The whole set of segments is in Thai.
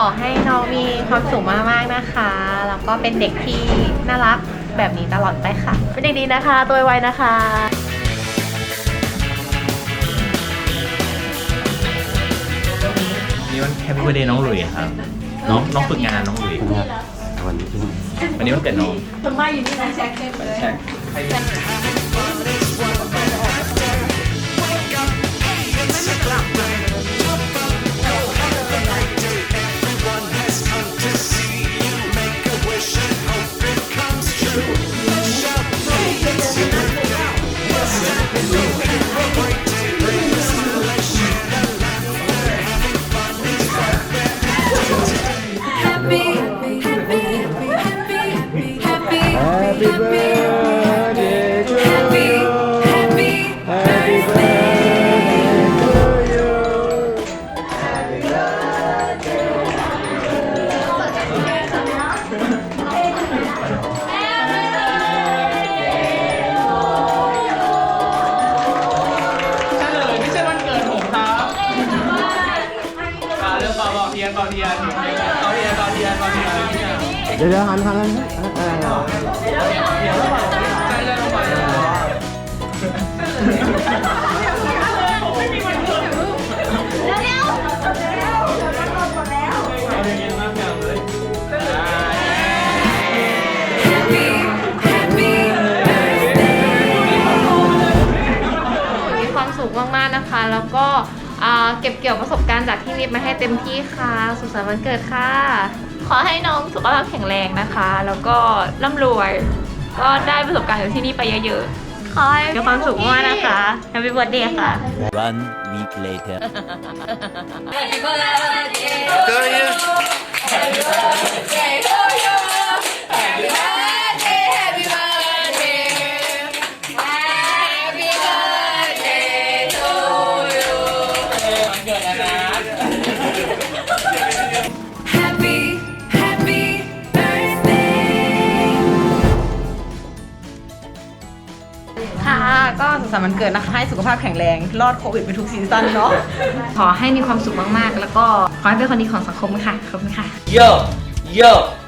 อให้น้องมีความสุขมากๆนะคะ แล้วก็เป็นเด็กที่น่ารักแบบนี้ตลอดไปค่ะ เป็นเด็กดีนะคะ ตัวไวๆนะคะนี่วันแฮปปี้วันเดย์น้องหลุยครับ น้องน้องฝึกงานน้องหลุยวันนี้ที่วันนี้วันเกิดน้องคนบ้าอยู่นี่นะแช็คเต็มเลยใช่ Happy เนี่ยเดี๋ยวเดี๋ยวหันหันหันอะไรอะใช่ใช่ต้องไปเอาเย็นๆมากอย่างเลยมีความสุขมากๆนะคะ แล้วก็เก็บเกี่ยวประสบการณ์จากที่นิดมาให้เต็มที่ค่ะ สุขสันต์วันเกิดค่ะ ขอให้น้องสุขภาพแข็งแรงนะคะ แล้วก็ร่ำรวย ก็ได้ประสบการณ์จากที่นี่ไปเยอะๆ ขอให้มีความสุขมากนะคะ Happy Birthday ค่ะ One week later. Happy, สุขสันต์วันเกิดนะคะ ให้สุขภาพแข็งแรง รอดโควิดไปทุกซีซั่นเนาะ ขอให้มีความสุขมากๆ แล้วก็ขอให้เป็นคนดีของสังคมค่ะ ขอบคุณค่ะ Yo, yo. Happy,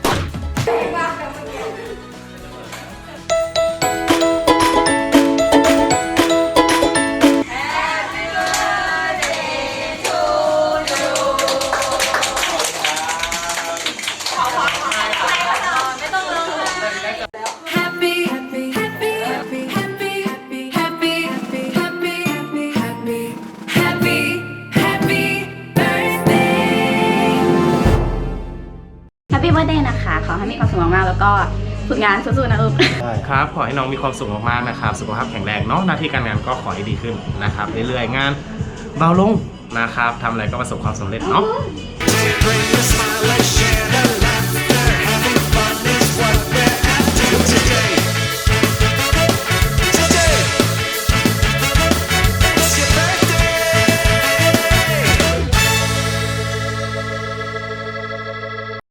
ปี้เบิร์ดเดย์นะคะ ขอให้มีความสุขมากๆแล้วก็ฝึกงานสู้ๆนะลูกครับ ขอให้น้องมีความสุขมากๆนะครับ สุขภาพแข็งแรงเนาะ หน้าที่การงานก็ขอให้ดีขึ้นนะครับ เรื่อยๆ งานเบาลงนะครับทำอะไรก็ประสบความสำเร็จเนาะ Bring your smile and share the